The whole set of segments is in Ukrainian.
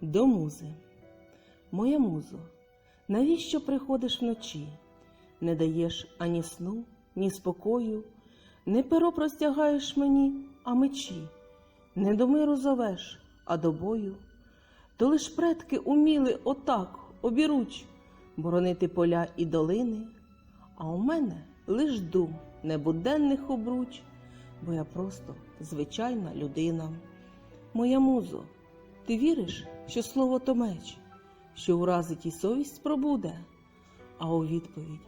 До музи. Моя музо, навіщо приходиш вночі? Не даєш ані сну, ні спокою, не перо простягаєш мені, а мечі, не до миру зовеш, а до бою. То лиш предки уміли отак, обіруч, боронити поля і долини, а у мене лиш дум небуденних обруч, бо я просто звичайна людина. Моя музо, ти віриш, що слово то меч, що уразить і совість пробуде? А у відповідь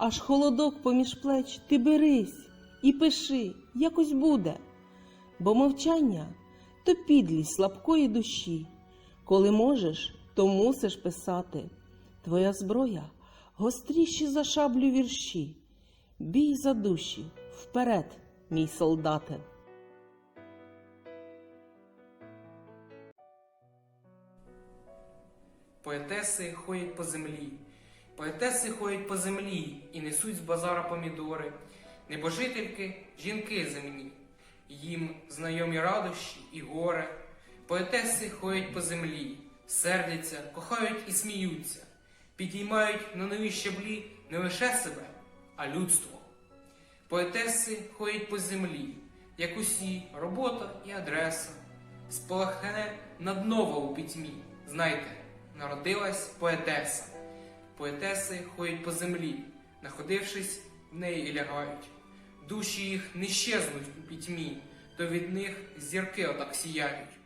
аж холодок поміж плеч, ти берись і пиши, якось буде. Бо мовчання то підлість слабкої душі. Коли можеш, то мусиш писати. Твоя зброя гостріші за шаблю вірші. Бій за душі, вперед, мій солдате. Поетеси ходять по землі, поетеси ходять по землі і несуть з базара помідори, небожительки жінки земні, їм знайомі радощі і горе. Поетеси ходять по землі, сердяться, кохають і сміються, підіймають на нові щаблі не лише себе, а людство. Поетеси ходять по землі, як усі робота і адреса, спалахне наднова у пітьмі. Знайте, народилась поетеса. Поетеси ходять по землі, находившись в неї і лягають. Душі їх не щезнуть у пітьмі, то від них зірки отак сіяють.